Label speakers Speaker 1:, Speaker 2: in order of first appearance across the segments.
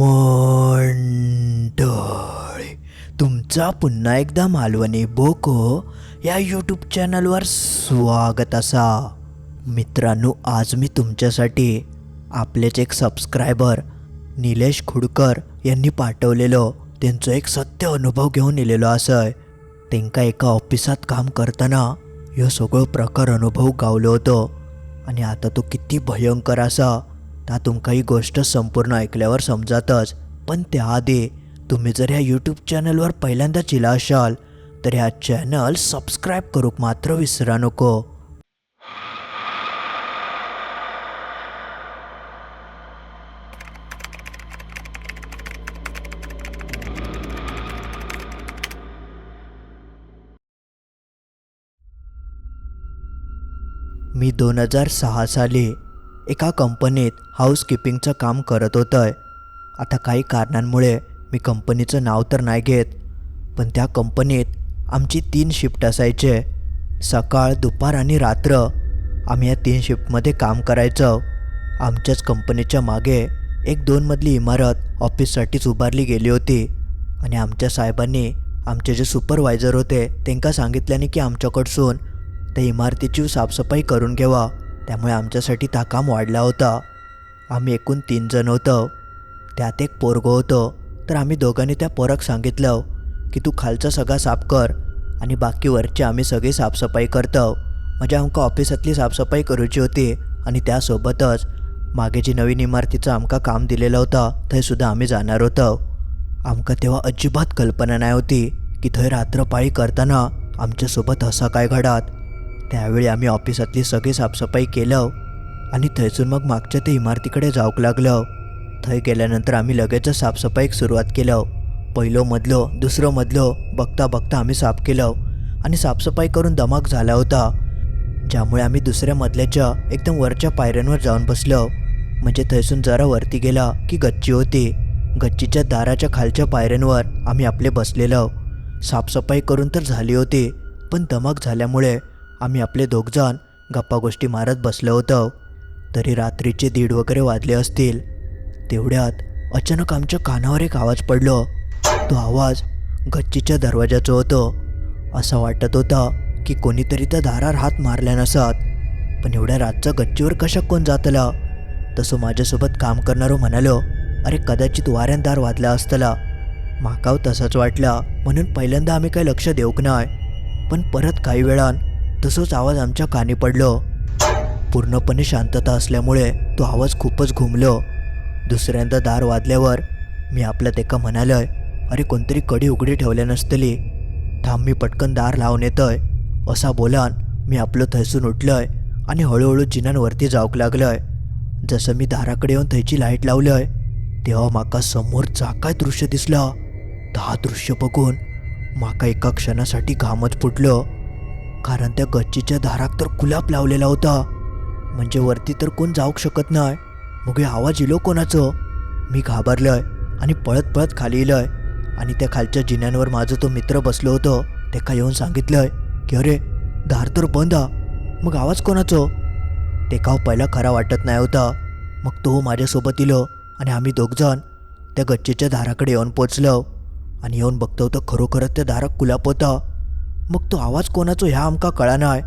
Speaker 1: मंडळी तुमचा पुन्हा एकदा मालवणी बोको या यूट्यूब चॅनलवर स्वागत असा. मित्रांनो आज मी तुमच्यासाठी आपलेच एक सबस्क्रायबर निलेश खुडकर यांनी पाठवलेलं त्यांचं एक सत्य अनुभव घेऊन इलेलो असं. त्यांका एका ऑफिसात काम करताना ह्यो सगळं प्रकार अनुभव गावलो होतो. आणि आता तो किती भयंकर असा. ता तुमका ही गोष्ट संपूर्ण ऐकल्यावर समजातच. पण त्याआधी तुम्ही जर ह्या यूट्यूब चॅनलवर पहिल्यांदा चिला असाल तर ह्या चॅनल सबस्क्राईब करूक मात्र विसरा नको. मी दोन हजार सहा साली एका कंपनीत हाऊसकीपिंगचं काम करत होतं आता काही कारणांमुळे मी कंपनीचं नाव तर नाही घेत पण त्या कंपनीत आमची तीन शिफ्ट असायचे. सकाळ दुपार आणि रात्र आम्ही या तीन शिफ्टमध्ये काम करायचो. आमच्याच कंपनीच्या मागे एक दोन मधली इमारत ऑफिससाठीच उभारली गेली होती. आणि आमच्या साहेबांनी आमचे जे सुपरवायझर होते त्यांका सांगितल्याने की आमच्याकडसून त्या इमारतीची साफसफाई करून घ्यावा. त्यामुळे आमच्यासाठी ताकाम वाढला होता. आम्ही एकूण तीन जण होतो. त्यात एक पोरगो होतो. तर आम्ही दोघांनी त्या पोरक सांगितलं की तू खालचा सगळा साफ कर आणि बाकी वरची आम्ही सगळी साफसफाई करतो. म्हणजे आमका ऑफिसातली साफसफाई करूची होती आणि त्यासोबतच मागे जी नवीन इमारतीचं आमका काम दिलेलं होतं थंय सुद्धा आम्ही जाणार होतो. आमका तेव्हा अजिबात कल्पना नाही होती की थंय रात्रपाळी करताना आमच्यासोबत असा काय घडात. त्यावेळी आम्ही ऑफिसातली सगळी साफसफाई केलं आणि थंयसून मग मागच्या ते इमारतीकडे जाऊक लागलं. थंय गेल्यानंतर आम्ही लगेचच साफसफाईक सुरुवात केलं. पहिलो मधलो दुसरं मधलो बघता बघता आम्ही साफ केलं आणि साफसफाई करून दमाक झाला होता ज्यामुळे आम्ही दुसऱ्या मधल्याच्या एकदम वरच्या पायऱ्यांवर जाऊन बसलो. म्हणजे थंयसून जरा वरती गेला की गच्ची होती. गच्चीच्या दाराच्या खालच्या पायऱ्यांवर आम्ही आपले बसलेलो. साफसफाई करून तर झाली होती पण दमाक झाल्यामुळे आम्ही आपले दोघजण गप्पा गोष्टी मारत बसलो होतो. तरी रात्रीचे दीड वगैरे वाजले असतील. तेवढ्यात अचानक आमच्या कानावर एक आवाज पडलो. तो आवाज गच्चीच्या दरवाजाचा होतो. असं वाटत होतं की कोणीतरी त्या दारार हात मारल्या नसत. पण एवढ्या रातचा गच्चीवर कशा कोण जातला? तसं माझ्यासोबत काम करणारो म्हणालो अरे कदाचित वाऱ्यान दार वाजला असतला. माकाव तसंच वाटला म्हणून पहिल्यांदा आम्ही काही लक्ष देऊक नाही पण परत काही वेळान तसोच आवाज आमच्या कानी पडलो. पूर्णपणे शांतता असल्यामुळे तो आवाज खूपच घुमलो. दुसऱ्यांदा दार वाजल्यावर मी आपल्यात एका म्हणालोय अरे कोणतरी कडी उघडी ठेवल्या नसतली. थांब मी पटकन दार लावून येतोय. असा बोलान मी आपलं थैसून उठलोय आणि हळूहळू जिनांवरती जाऊक लागलोय. जसं मी दाराकडे येऊन थैची लाइट लावलंय तेव्हा माका समोरचा काय दृश्य दिसलं. दहा दृश्य बघून माका एका क्षणासाठी घामच फुटलं. कारण त्या गच्चीच्या दारात तर कुलाप लावलेला होता. म्हणजे वरती तर कोण जाऊक शकत नाही. मग हे आवाज इलो कोणाचं? मी घाबरलंय आणि पळत पळत खाली इलंय आणि त्या खालच्या जिन्यांवर माझं तो मित्र बसलो होतो. त्याका येऊन सांगितलंय की अरे दार तर बंद आ. मग आवाज कोणाचं? टेकाव पहिला खरा वाटत नाही होता. मग तो माझ्यासोबत इलो आणि आम्ही दोघजण त्या गच्चीच्या दाराकडे येऊन पोचलो. आणि येऊन बघतो तर खरोखरच त्या दारात कुलाप होता. मग तो आवाज कोणाचो ह्या आमका कळानाय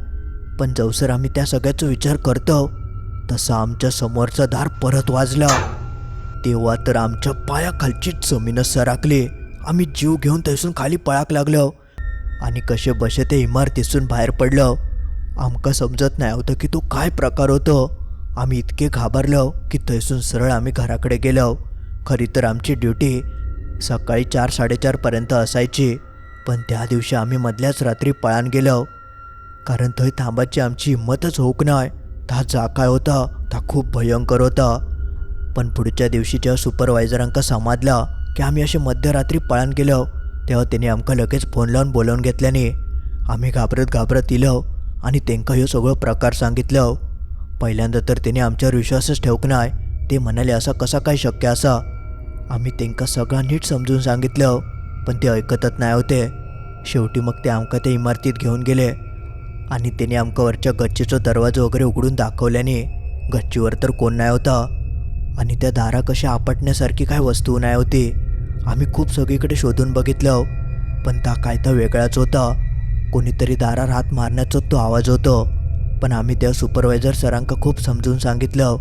Speaker 1: पण जवसर आम्ही त्या सगळ्याचा विचार करतो तसा आमच्या समोरचा दार परत वाजला. तेव्हा तर आमच्या पायाखालचीच जमीनच सराकली आम्ही जीव घेऊन थंयसून खाली पळाक लागलो. आणि कसे बसे ते इमारतीसून बाहेर पडलो. आमका समजत नाही होतं की तो काय प्रकार होतो. आम्ही इतके घाबरलो की थंयसून सरळ आम्ही घराकडे गेलो. खरी तर आमची ड्युटी सकाळी चार साडेचारपर्यंत असायची. पण त्या दिवशी आम्ही मधल्याच रात्री पळान गेलो. कारण थंय थांबाची आमची हिंमतच होऊक नाही ता जा काय होता ता खूप भयंकर होता. पण पुढच्या दिवशी जेव्हा सुपरवायझरांका समजला की आम्ही असे मध्यरात्री पळान गेलो तेव्हा त्याने आमकां लगेच फोन लावून बोलावून घेतल्याने आम्ही घाबरत घाबरत इलो आणि त्यांका ह्यो सगळं प्रकार सांगितलं. पहिल्यांदा तर त्याने आमच्यावर विश्वासच ठेवक नाही ते म्हणाले असा कसा काय शक्य असा? आम्ही त्यांका सगळं नीट समजून सांगितलं. पण ते ऐकतच नाही होते. शेवटी मग ते आमका त्या इमारतीत घेऊन गेले. आणि त्याने आमकावरच्या गच्चीचा दरवाजा वगैरे उघडून दाखवल्याने गच्चीवर तर कोण नाही होता. आणि त्या दारा कशा आपटण्यासारखी काय वस्तू नाही होती. आम्ही खूप सगळीकडे शोधून बघितलं. पण त्या काय तर वेगळाच होता. कोणीतरी दारात हात मारण्याचा तो आवाज होतो. पण आम्ही त्या सुपरवायझर सरांका खूप समजून सांगितलं.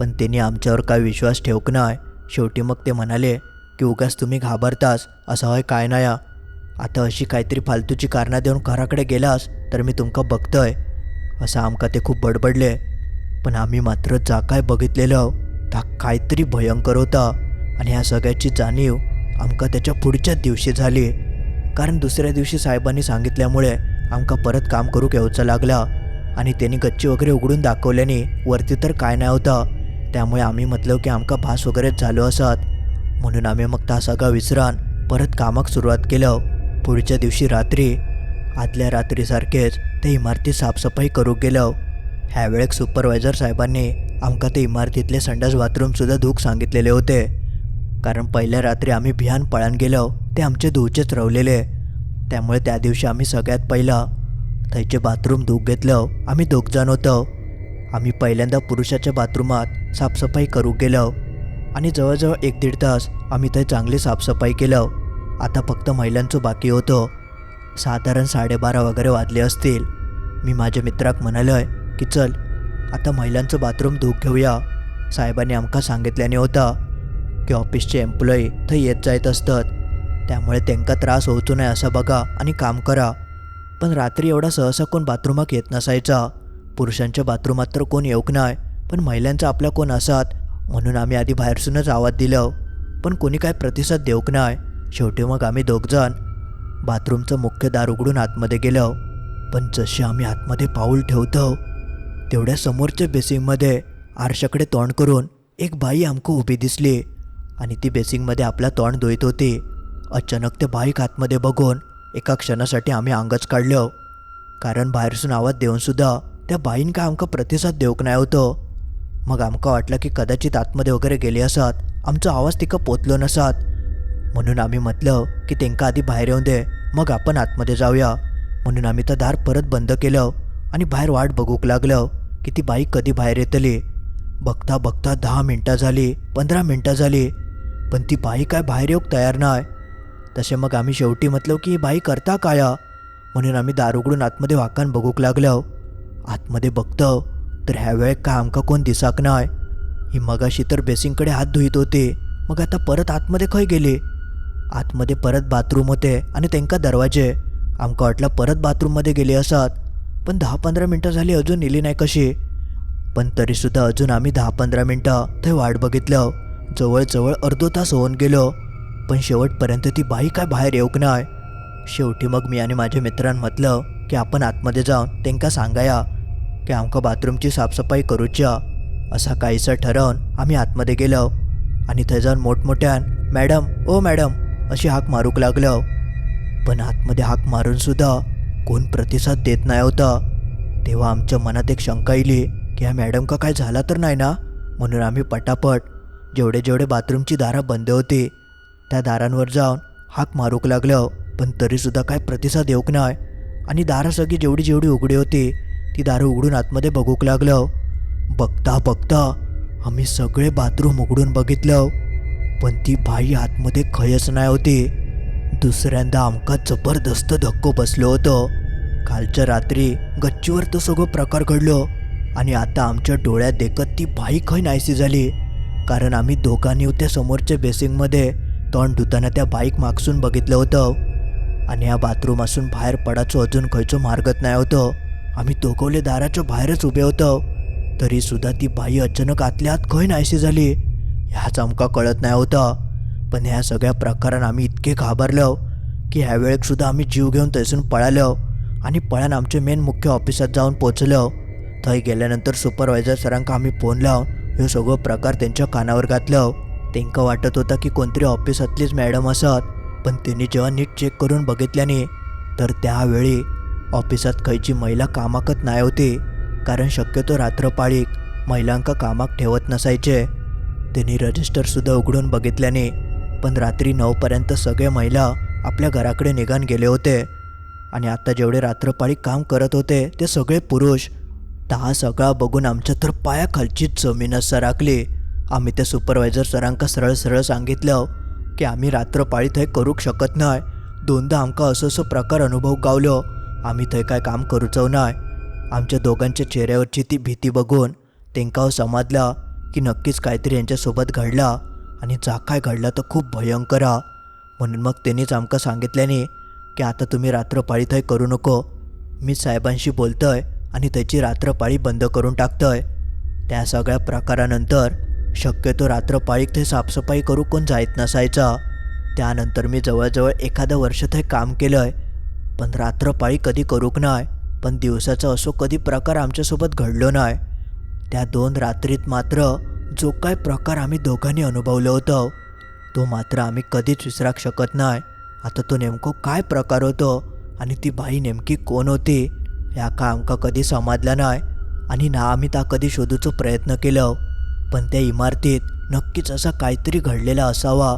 Speaker 1: पण त्यांनी आमच्यावर काय विश्वास ठेवक नाही. शेवटी मग ते म्हणाले की उगाच तुम्ही घाबरतास असं होय काय नाही या आता अशी काहीतरी फालतूची कारणं देऊन घराकडे गेलास तर मी तुमका बघतोय. असं आमका ते खूप बडबडले. पण आम्ही मात्र जा काय बघितलेलं त्या काहीतरी भयंकर होता. आणि ह्या सगळ्याची जाणीव आमका त्याच्या पुढच्याच दिवशी झाली. कारण दुसऱ्या दिवशी साहेबांनी सांगितल्यामुळे आमका परत काम करू घेऊचा लागला. आणि त्यांनी गच्ची वगैरे उघडून दाखवल्याने वरती तर काय नाही होतं. त्यामुळे आम्ही म्हटलं की आमका भास वगैरेच झालो असत. म्हणून आम्ही मग त्या सगळा विसरान परत कामाक सुरुवात केलं पुढच्या दिवशी रात्री आदल्या रात्रीसारखेच ते इमारती साफसफाई करू गेलो ह्यावेळेक सुपरवायझर साहेबांनी आमका ते इमारतीतले संडास बाथरूमसुद्धा धूक सांगितलेले होते. कारण पहिल्या रात्री आम्ही भियान पळान गेलो ते आमचे धुवचेच रवलेले. त्यामुळे त्या दिवशी आम्ही सगळ्यात पहिला थंयचे बाथरूम धूक घेतलं आम्ही दोघजण होतो. आम्ही पहिल्यांदा पुरुषाच्या बाथरूमात साफसफाई करू गेलो आणि जवळजवळ एक दीड तास आम्ही ते चांगली साफसफाई केलं. आता फक्त महिलांचं बाकी होतं. साधारण साडेबारा वगैरे वाजले असतील. मी माझ्या मित्राक म्हणालोय की चल आता महिलांचं बाथरूम धूक घेऊया. साहेबांनी आमका सांगितल्याने होता की ऑफिसचे एम्प्लॉई थंय येत जायत असतात. त्यामुळे त्यांका त्रास होवचो नाही असं बघा आणि काम करा. पण रात्री एवढा सहसा कोण बाथरूमात येत नसायचा. पुरुषांच्या बाथरूमात तर कोण येऊक नाही पण महिलांचा आपला कोण असात म्हणून आम्ही आधी बाहेरसूनच आवाज दिलं हो. पण कोणी काय प्रतिसाद देऊक नाही शेवटी मग आम्ही दोघजण बाथरूमचं मुख्य दार उघडून आतमध्ये गेलो हो. पण जसे आम्ही आतमध्ये पाऊल ठेवतो हो, तेवढ्या समोरच्या बेसिंगमध्ये आरशाकडे तोंड करून एक बाई आमको उभी दिसली. आणि ती बेसिंगमध्ये आपला तोंड धुईत होती. अचानक ते बाईक आतमध्ये बघून एका क्षणासाठी आम्ही अंगच काढलो कारण बाहेरसून आवाज देऊनसुद्धा त्या बाईन काय आमका प्रतिसाद देऊक नाही होतो. मग आमका वाटलं की कदाचित आतमध्ये वगैरे गेले असत आमचा आवाज तिका पोचलो नसत. म्हणून आम्ही म्हटलं की त्यांका आधी बाहेर येऊन दे मग आपण आतमध्ये जाऊया. म्हणून आम्ही तर दार परत बंद केलं आणि बाहेर वाट बघूक लागलं की ती बाई कधी बाहेर येतली. बघता बघता दहा मिनटं झाली पंधरा मिनटं झाली पण ती बाई काय बाहेर येऊक तयार नाही तसे मग आम्ही शेवटी म्हटलं की ही बाई करता काय? म्हणून आम्ही दार उघडून आतमध्ये वाकान बघूक लागलो. आतमध्ये बघतो तर ह्या वेळेक काय आमका कोण दिसाक नाय? ही मगाशी तर बेसिंगकडे हात धुईत होते. मग आता परत आतमध्ये खंय गेली? आतमध्ये परत बाथरूम होते आणि त्यांका दरवाजे. आमका वाटलं परत बाथरूममध्ये गेली असत. पण दहा पंधरा मिनटं झाली अजून नेली नाही कशी? पण तरीसुद्धा अजून आम्ही दहा पंधरा मिनटं ते वाट बघितलं. जवळजवळ अर्धो तास होऊन गेलो. पण शेवटपर्यंत ती बाई काय बाहेर येऊक नाही शेवटी मग मी आणि माझ्या मित्रांनी म्हटलं की आपण आतमध्ये जाऊन त्यांका सांगाया. की आमकां बाथरूमची साफसफाई करूच्या असा काहीसा ठरवून आम्ही आतमध्ये गेलो. आणि थंय जाऊन मोठमोठ्यान मॅडम ओ मॅडम अशी हाक मारूक लागलो. पण आतमध्ये हाक मारूनसुद्धा कोण प्रतिसाद देत नाही होता. तेव्हा आमच्या मनात एक शंका येली की ह्या मॅडम का काय झाला तर नाही ना? म्हणून आम्ही पटापट जेवढे जेवढे बाथरूमची दारं बंद होती त्या दारांवर जाऊन हाक मारूक लागलो. पण तरीसुद्धा काय प्रतिसाद येऊक नाही. आणि दारं सगळी जेवढी जेवढी उघडी होती ती दारं उघडून आतमध्ये बघूक लागलं. बघता बघता आम्ही सगळे बाथरूम उघडून बघितलं. पण ती बाई आतमध्ये खयच नाही होती. दुसऱ्यांदा आमका जबरदस्त धक्को बसलो होतो. कालच्या रात्री गच्चीवर तो सगळं प्रकार घडलो आणि आता आमच्या डोळ्यात देखत ती बाई खय नाहीशी झाली. कारण आम्ही दोघांनी होत्या समोरच्या बेसिंगमध्ये तोंड धुताना त्या बाईक मागसून बघितलं होतं. आणि या बाथरूम असून बाहेर पडायचो अजून खयचो मार्गत नाही होतं. आम्ही तोकवले दाराच्या बाहेरच उभे होतो. तरी सुद्धा ती बाई अचानक आतल्या आत खय नाहीशी झाली? ह्याच आमका कळत नाही होतं. पण ह्या सगळ्या प्रकारानं आम्ही इतके घाबरलो की ह्या वेळेक सुद्धा आम्ही जीव घेऊन तैसून पळालो आणि पळान आमचे मेन मुख्य ऑफिसात जाऊन पोचलो थंय गेल्यानंतर सुपरवायझर सरांका आम्ही फोन लावून हे सगळं प्रकार त्यांच्या कानावर घातलं. त्यांका वाटत होता की कोणतरी ऑफिसातलीच मॅडम असत पण त्यांनी जेव्हा नीट चेक करून बघितल्याने तर त्यावेळी ऑफिसात खयची महिला कामाकत नाही होती कारण शक्यतो रात्रपाळीक महिलांका कामाक ठेवत नसायचे. त्यांनी रजिस्टरसुद्धा उघडून बघितल्याने पण रात्री नऊपर्यंत सगळे महिला आपल्या घराकडे निघान गेले होते. आणि आता जेवढे रात्रपाळी काम करत होते ते सगळे पुरुष. हा सगळा बघून आमच्या तर पायाखालचीच जमीनच सराकली आम्ही त्या सुपरवायझर सरांका सरळ सरळ सांगितलं की आम्ही रात्रपाळी थंय करूक शकत नाही दोनदा आमकां असं असो प्रकार अनुभव गावलो. आम्ही थंय काय काम करूचो नाय. आमच्या दोघांच्या चेहऱ्यावरची ती भीती बघून तेंका समजला की नक्कीच काहीतरी यांच्यासोबत घडला आणि जा काय घडला तो खूप भयंकर हा. म्हणून मग त्यांनीच आमकां सांगितल्याने की आता तुम्ही रात्रपाळी थंय करू नको. मी साहेबांशी बोलतोय आणि त्याची रात्रपाळी बंद करून टाकतोय. त्या सगळ्या प्रकारानंतर शक्यतो रात्रपाळीक ते साफसफाई करू कोण जायत नसायचा. त्यानंतर मी जवळजवळ एखादं वर्ष ते काम केलं आहे पण रात्रपाळी कधी करूक नाय पण दिवसाचा असो कधी प्रकार आमच्यासोबत घडलो नाय. त्या दोन रात्रीत मात्र जो काय प्रकार आम्ही दोघांनी अनुभवलो होतो तो मात्र आम्ही कधीच विसराक शकत नाही आता तो नेमको काय प्रकार होतो आणि ती बाई नेमकी कोण होती ह्या का आमका कधी समजला नाही आणि ना आम्ही त्या कधी शोधूचो प्रयत्न केलं. पण त्या इमारतीत नक्कीच असा काहीतरी घडलेला असावा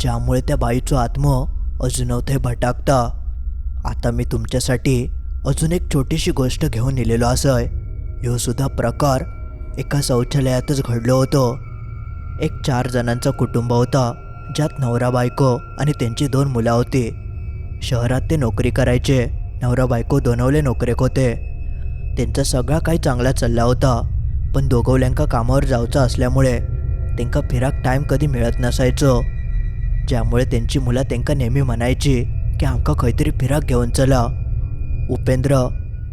Speaker 1: ज्यामुळे त्या बाईचो आत्म अजून ते भटाकता. आता मी तुमच्यासाठी अजून एक छोटीशी गोष्ट घेऊन येलेलो असय. ह्यो सुद्धा प्रकार एका शौचालयातच घडलो होतो. एक चार जणांचा कुटुंब होता ज्यात नवरा बायको आणि त्यांची दोन मुलं होती. शहरात ते नोकरी करायचे नवरा बायको दोनवले नोकरेक होते. त्यांचा सगळा काही चांगला चालला होता पण दोघवल्यांका कामावर जायचं असल्यामुळे त्यांका फिराक टाईम कधी मिळत नसायचो. ज्यामुळे त्यांची मुलं त्यांका नेहमी म्हणायची की आमका खंयतरी फिराक घेऊन चला. उपेंद्र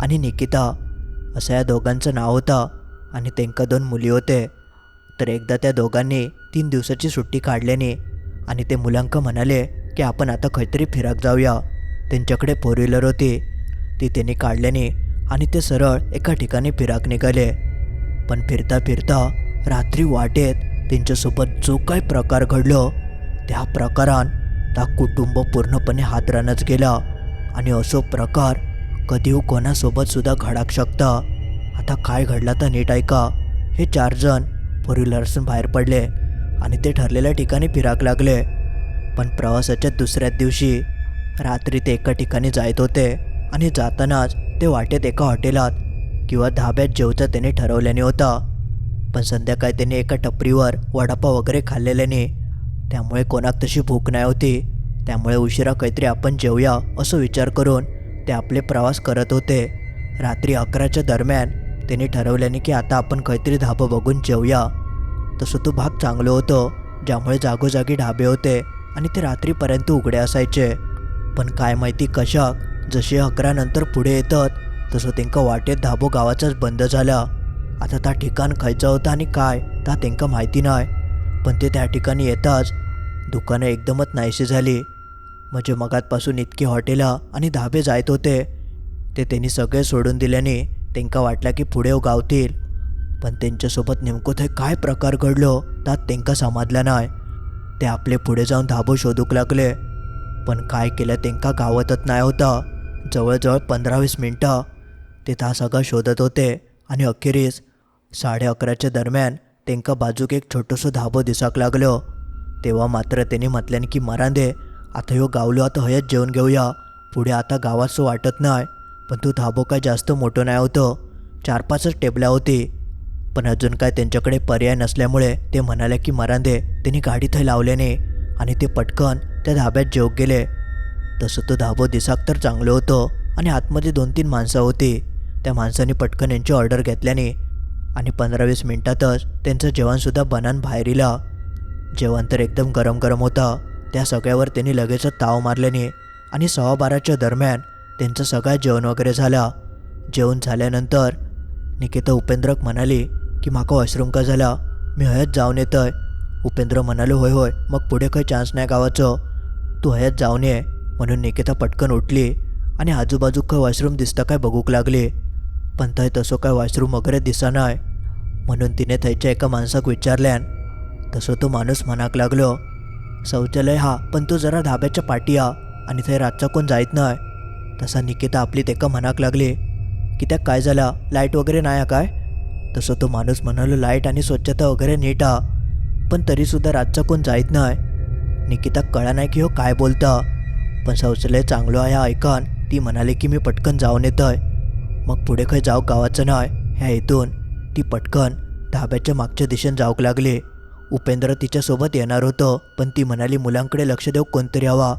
Speaker 1: आणि निकिता असं या दोघांचं नाव होतं आणि त्यांका दोन मुली होते. तर एकदा त्या दोघांनी तीन दिवसाची सुट्टी काढल्याने आणि ते मुलांक म्हणाले की आपण आता खंयतरी फिराक जाऊया. त्यांच्याकडे फोर व्हीलर होती. ती त्यांनी काढल्याने आणि ते सरळ एका ठिकाणी फिराक निघाले. पण फिरता फिरता रात्री वाटेत त्यांच्यासोबत जो काय प्रकार घडलो त्या प्रकारान त्या कुटुंब पूर्णपणे हातरानच गेला. आणि असो प्रकार कधी कोणासोबत सुद्धा घडाक शकता. आता काय घडला तर नीट ऐका. हे चार जण फोर व्हीलरसून बाहेर पडले आणि ते ठरलेल्या ठिकाणी फिराक लागले. पण प्रवासाच्या दुसऱ्याच दिवशी रात्री ते एका ठिकाणी जायत होते आणि जातानाच ते वाटेत एका हॉटेलात किंवा धाब्यात जेवचं त्याने ठरवल्याने होता. पण संध्याकाळी त्याने एका टपरीवर वडापाव वगैरे खाल्लेल्याने त्यामुळे कोणाक तशी भूक नाही होती. त्यामुळे उशिरा काहीतरी आपण जेवूया असं विचार करून ते आपले प्रवास करत होते. रात्री अकराच्या दरम्यान त्यांनी ठरवल्याने की आता आपण काहीतरी धाबं बघून जेवूया. तसं तो भाग चांगलं होतं ज्यामुळे जागोजागी ढाबे होते आणि ते रात्रीपर्यंत उघडे असायचे. पण काय माहिती कशाक जसे अकरानंतर पुढे येतात तसं त्यांका वाटेत धाबो गावाचाच बंद झाला. आता त्या ठिकाण खायचं होतं आणि काय ता त्यांका माहिती नाही. पण ते त्या ठिकाणी येताच दुकानं एकदमच नाहीशी झाली. म्हणजे मगातपासून इतकी हॉटेलं आणि धाबे जायत होते. ते त्यांनी सगळे सोडून दिल्याने त्यांका वाटलं की पुढे गावतील पण त्यांच्यासोबत नेमकं ते काय प्रकार घडलो त्यात त्यांका समजलं नाही. ते आपले पुढे जाऊन धाबो शोधूक लागले. पण काय केलं त्यांका गावतच नाही होता. जवळजवळ पंधरा वीस मिनटं ते त्या सगळं शोधत होते. आणि अखेरीस साडे अकराच्या दरम्यान त्यांका बाजूक एक छोटंसं धाबो दिसाक लागलो तेव्हा मात्र त्यांनी म्हटल्याने की मरांदे आता ह्यो गावलो आता हयच जेवण घेऊया. पुढे आता गावाचं वाटत नाही पण तो धाबो काय जास्त मोठं नाही होतं. चार पाचच टेबला होती. पण अजून काय त्यांच्याकडे पर्याय नसल्यामुळे ते म्हणाले की मरांदे त्यांनी गाडी थंय लावल्याने आणि ते पटकन त्या धाब्यात जेव गेले. तसं तो धाबो दिसाक तर चांगलं होतं आणि आतमध्ये दोन तीन माणसं होती. त्या माणसाने पटकन यांची ऑर्डर घेतल्याने आणि पंधरा वीस मिनटातच त्यांचं जेवणसुद्धा बनान बाहेर इला. जेवण तर एकदम गरम गरम होता. त्या सगळ्यावर त्यांनी लगेचच ताव मारल्याने आणि सव्वा बाराच्या दरम्यान त्यांचं सगळं जेवण वगैरे झालं. जेवण झाल्यानंतर निकिता उपेंद्रक म्हणाली की माका वॉशरूम का झाला? मी हयत जाऊन येतोय. उपेंद्र म्हणालो होय होय मग पुढे काही चान्स नाही गावाचं. तू हयत जाऊन ये म्हणून निकिता पटकन उठली आणि आजूबाजू काय वॉशरूम दिसतं काय बघूक लागली. पण थंय तसो काय वॉशरूम वगैरे दिसनाय म्हणून तिने थंयच्या एका माणसाक विचारल्यान तसो तो माणूस म्हणाक लागलो. शौचालय हा पण तो जरा धाब्याच्या पाठी हा आणि थंय रातचा कोण जायत नाही तसा निकिता आपली तेका म्हणाक लागली. की त्या काय झाला? लाइट वगैरे नाही हा काय? तसं तो माणूस म्हणालो लाइट आणि स्वच्छता वगैरे नीट हा पण तरीसुद्धा रातचा कोण जायत नाही निकिता कळा नाही की हो काय बोलता. पण शौचालय चांगलं आहे ऐकान. ती म्हणाली की मी पटकन जाऊन येतोय. मग पुढे खंय जाऊ गावाचं नाही ह्या इथून. ती पटकन धाब्याच्या मागच्या दिशेने जाऊक लागली. उपेंद्र तिच्यासोबत येणार होतं पण ती म्हणाली मुलांकडे लक्ष देऊ कोणतरी हवा.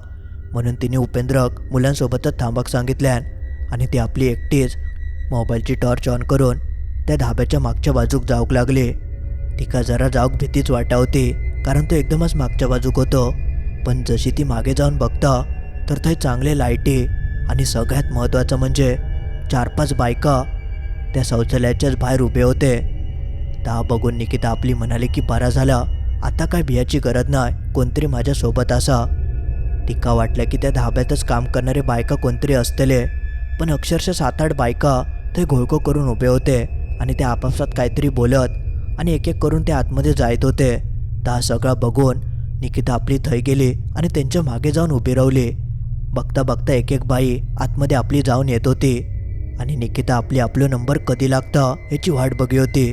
Speaker 1: म्हणून तिने उपेंद्रक मुलांसोबतच थांबाक सांगितल्यान आणि ती आपली एकटीच मोबाईलची टॉर्च ऑन करून त्या धाब्याच्या मागच्या बाजूक जाऊक लागली. तिका जरा जाऊक भीतीच वाटावती कारण तो एकदमच मागच्या बाजूक होतो. पण जशी ती मागे जाऊन बघता तर थंय चांगले लाईटी आणि सगळ्यात महत्त्वाचं म्हणजे चार पाच बायका त्या शौचालयाच्याच बाहेर उभे होते. ता बघून निकिता आपली म्हणाली की बरा झाला. आता काय भियाची गरज नाही. कोणतरी माझ्यासोबत असा. टिका वाटलं की त्या धाब्यातच काम करणारे बायका कोणतरी असतले. पण अक्षरशः सात आठ बायका ते घोळको करून उभे होते आणि ते आपापसात काहीतरी बोलत आणि एक एक करून ते आतमध्ये जायत होते. ता सगळं बघून निकिता आपली थै गेली आणि त्यांच्या मागे जाऊन उभी राहिली. बघता बघता एक एक बाई आतमध्ये आपली जाऊन येत होती. आणि निकिता आपली आपलं नंबर कधी लागता याची वाट बघी होती.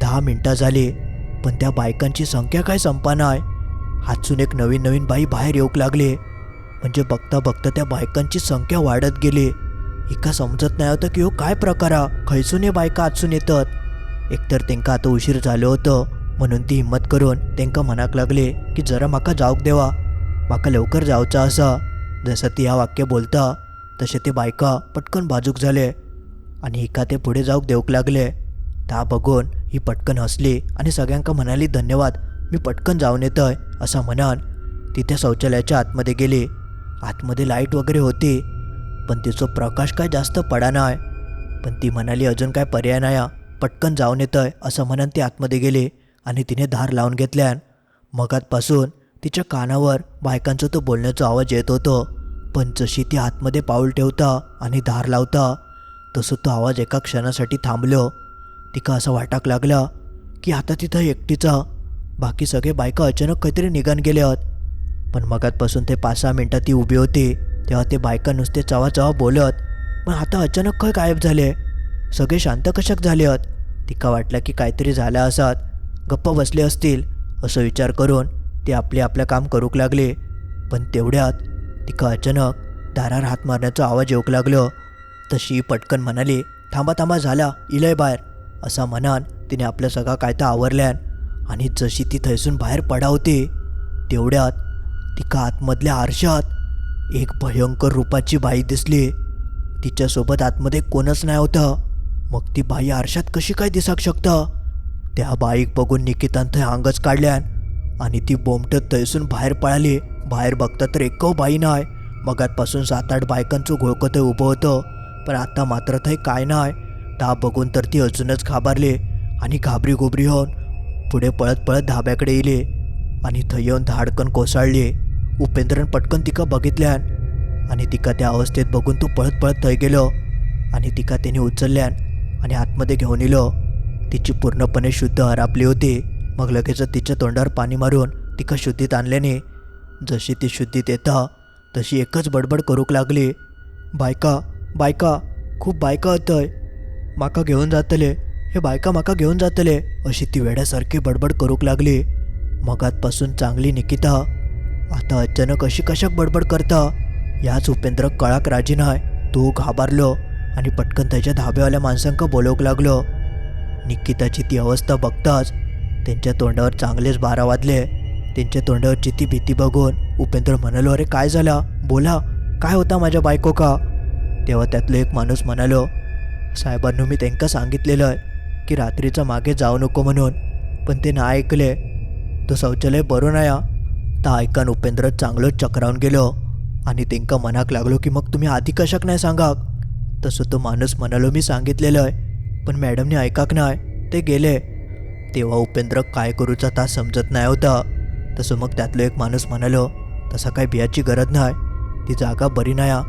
Speaker 1: दहा मिनटं झाली पण त्या बायकांची संख्या काय संपा आहे? हातसून एक नवीन नवीन बाई बाहेर येऊक लागली. म्हणजे बघता बघता त्या बायकांची संख्या वाढत गेली. एका समजत नाही होतं की हो काय प्रकार खैसून हे बायका आजसून येतात. एकतर तेंका आता उशीर झालं होतं म्हणून ती हिंमत करून त्यांका म्हणाक लागले की जरा म्हाका जाऊक देवा. म्हाका लवकर जावचा असा. जसं ती ह्या वाक्य बोलता तसे ते बायका पटकन बाजूक झाले आणि एका ते पुढे जाऊक देऊक लागले. ता बघून ही पटकन हसली आणि सगळ्यांका म्हणाली धन्यवाद मी पटकन जाऊन येतोय असं म्हणान. तिथे शौचालयाच्या आतमध्ये गेली. आतमध्ये लाइट वगैरे होती पण तिचा प्रकाश काय जास्त पडा नाही पण ती म्हणाली अजून काय पर्याय नाही हा. पटकन जाऊन येतोय असं म्हणून ती आतमध्ये गेली आणि तिने धार लावून घेतल्यान. मगातपासून तिच्या कानावर बायकांचा तो बोलण्याचा आवाज येत होतो. पण जशी ती आतमध्ये पाऊल ठेवता आणि धार लावता तसं तो आवाज एका क्षणासाठी थांबलो. तिका असं वाटाक लागला की आता तिथं एकटीचा बाकी सगळे बायका अचानक काहीतरी निघान गेले आहेत पण मगातपासून ते पाच सहा मिनटात ती उभी होती तेव्हा ते बायका नुसते चवा चवा बोलत पण आता अचानक काय गायब झाले? सगळे शांत कशाक झाले आहेत तिका वाटलं की काहीतरी झालं असत. गप्प बसले असतील असं विचार करून ते आपले आपलं काम करूक लागले. पण तेवढ्यात तिका अचानक दारार हात मारण्याचा आवाज येऊक लागलो. तशी पटकन म्हणाली थांबा थांबा झाला इलय बाहेर असा म्हणान तिने आपलं सगळा काय तर आवरल्यान आणि जशी ती थैसून बाहेर पडावते तेवढ्यात तिका आतमधल्या आरशात एक भयंकर रूपाची बाई दिसली. तिच्यासोबत आतमध्ये कोणच नाही होतं. मग ती बाई आरशात कशी काय दिसाक शकतं? त्या बाईक बघून निकितान थंय अंगच काढल्यान आणि ती बोमटत थैसून बाहेर पळाली. बाहेर बघतात तर एक बाई नाही मगातपासून सात आठ बायकांचं घोळकं ते उभं होतं पण आता मात्र ते काय नाही ता बघून तर ती अजूनच घाबरली आणि घाबरी घोबरी होऊन पुढे पळत पळत धाब्याकडे येले आणि थंय येऊन धाडकन कोसळली. उपेंद्रन पटकन तिका बघितल्यान आणि तिका त्या अवस्थेत बघून तो पळत पळत थंय गेलो आणि तिका त्याने उचलल्यान आणि आतमध्ये घेऊन येलो. तिची पूर्णपणे शुद्ध हरापली होती. मग लगेच तिच्या तोंडावर पाणी मारून तिका शुद्धीत आणल्याने जशी ती शुद्धीत येता तशी एकच बडबड करूक लागली. बायका बायका खूप बायका होतय माका घेऊन जातले हे बायका माका घेऊन जातले अशी ती वेड्यासारखी बडबड करूक लागली. मगातपासून चांगली निकिता आता अचानक अशी कशाक बडबड करता? याच उपेंद्र कळाक राजी नाही तो घाबरलो आणि पटकन त्याच्या धाब्यावाल्या माणसांका बोलवूक लागलो. निकिताची ती अवस्था बघताच त्यांच्या तोंडावर चांगलेच बारा वाजले. त्यांच्या तोंडावरची ती भीती बघून उपेंद्र म्हणालो अरे काय झाला? बोला. काय होता माझ्या बायको का तेव्हा त्यातलं एक माणूस म्हणालो साहेबांनो मी त्यांना सांगितलेलं आहे की रात्रीचा मागे जाऊ नको म्हणून पण ते ना ऐकले. तो शौचालय बरो नाही हा. ता ऐकान उपेंद्र चांगलंच चक्रावून गेलो आणि त्यांना मनाक लागलो की मग तुम्ही आधी कशाक नाही सांगाक? तसं तो माणूस म्हणालो मी सांगितलेलं आहे पण मॅडमने ऐकाक नाही. ते गेले. तेव्हा उपेंद्र काय करूचा ता समजत नाही होता. तसं मग त्यातलं एक माणूस म्हणालो तसा काय बियाची गरज नाही. ती जागा बरी नाही हा.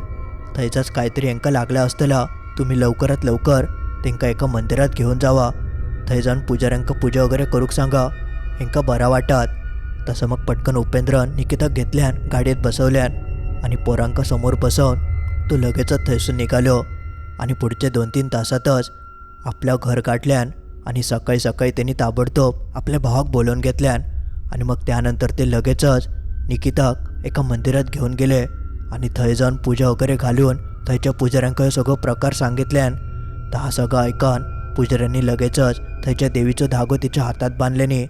Speaker 1: थंयचाच काहीतरी हेंका लागला असतला. तुम्ही लवकरात लवकर तेंका एका मंदिरात घेऊन जावा. थंय जाऊन पुजाऱ्यांका पूजा वगैरे करूक सांगा. हेंका बरा वाटात. तसं मग पटकन उपेंद्रन निकिताक घेतल्यान गाडीत बसवल्यान आणि पोरांका समोर बसवून तो लगेचच थंयसून निघालो. आणि पुढच्या दोन तीन तासातच आपलं घर काढल्यान आणि सकाळी सकाळी त्यांनी ताबडतोब आपल्या भावाक बोलवून घेतल्यान आणि मग त्यानंतर ते लगेचच निकिताक एका मंदिरात घेऊन गेले आणि थंय जाऊन पूजा वगैरे घालून थंयच्या पुजाऱ्यांकडे सगळं प्रकार सांगितल्यान तर हा सगळं ऐकान पुजाऱ्यांनी लगेचच थंयच्या देवीचं धागो तिच्या हातात बांधल्याने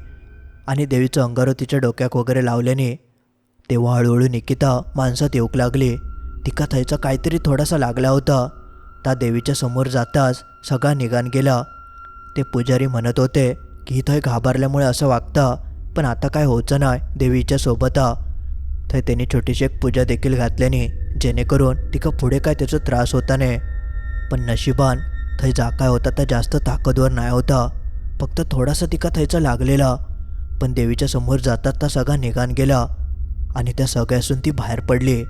Speaker 1: आणि देवीचं अंगारो तिच्या डोक्याक वगैरे लावल्याने तेव्हा हळूहळू निकिता माणसात येऊक लागली. तिका थंयचा काहीतरी थोडासा लागला होता. त्या देवीच्या समोर जाताच सगळा निघान गेला. ते पुजारी म्हणत होते की थंय घाबरल्यामुळे असं वागता पण आता काय होचं नाही देवीच्या सोबत. तर थंय त्यांनी छोटीशी एक पूजा देखील घातल्याने जेणेकरून तिका पुढे काय त्याचा त्रास होता नाही. पण नशिबान थंय जा काय होता त्या जास्त ताकदवर नाही होता. फक्त थोडासा तिका थंयचा लागलेला. पण देवीच्या समोर जातात तर सगळा निघान गेला आणि त्या सगळ्यासून ती बाहेर पडली.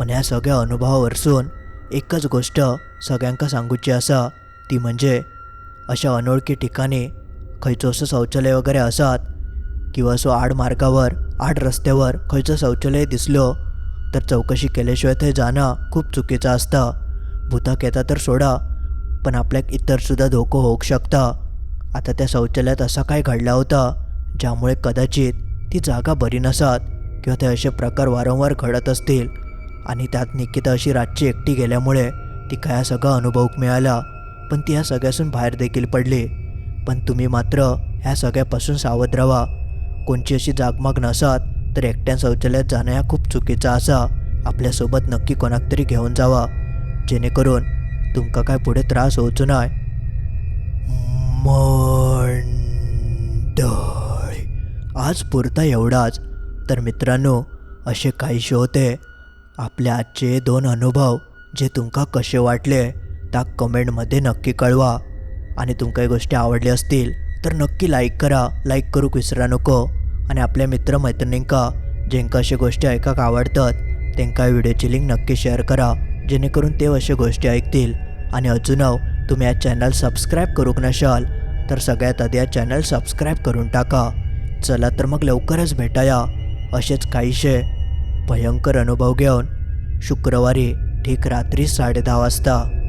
Speaker 1: पण ह्या सगळ्या अनुभवावरसून एकच गोष्ट सगळ्यांका सांगूची असा ती म्हणजे अशा अनोळखी ठिकाणी खंयचो असं शौचालय वगैरे असत किंवा असो आड मार्गावर आड रस्त्यावर खंयचं शौचालय दिसलो तर चौकशी केल्याशिवाय थंय जाणं खूप चुकीचं असतं. भूताक येता तर सोडा पण आपल्याक इतरसुद्धा धोको होऊ शकता. आता त्या शौचालयात असा काय घडला होता ज्यामुळे कदाचित ती जागा बरी नसत किंवा ते असे प्रकार वारंवार घडत असतील. आणि त्यात निकिता अशी रातची एकटी गेल्यामुळे ती काय सगळा अनुभव मिळाला पण ती ह्या सगळ्यासून बाहेर देखील पडली. पण तुम्ही मात्र ह्या सगळ्यापासून सावध राहा कोणची अशी जागमाग नसत तर एकट्या शौचालयात जाणं ह्या खूप चुकीचा असा. आपल्यासोबत नक्की कोणाक तरी घेऊन जावा. जेणेकरून तुमका काय पुढे त्रास होवचो नाही मंडळी आज पुरता एवढाच. तर मित्रांनो असे काहीशे होते. आपले आजचे दोन अनुभव जे तुमका कसे वाटले त्या कमेंटमध्ये नक्की कळवा. आणि तुमका ही गोष्टी आवडल्या असतील तर नक्की लाईक करा. लाईक करूक विसरा नको. आणि आपल्या मित्रमैत्रिणींका ज्यांका अशा गोष्टी ऐकाक आवडतात त्यांका व्हिडिओची लिंक नक्की शेअर करा जेणेकरून ते अशा गोष्टी ऐकतील. आणि अजूनव तुम्ही या चॅनल सबस्क्राईब करूक नशाल तर सगळ्यात आधी या चॅनल सबस्क्राईब करून टाका. चला तर मग लवकरच भेटाया. असेच काहीशे भयंकर अनुभव घेऊन शुक्रवारी ठीक रात्री साडे दहा वाजता.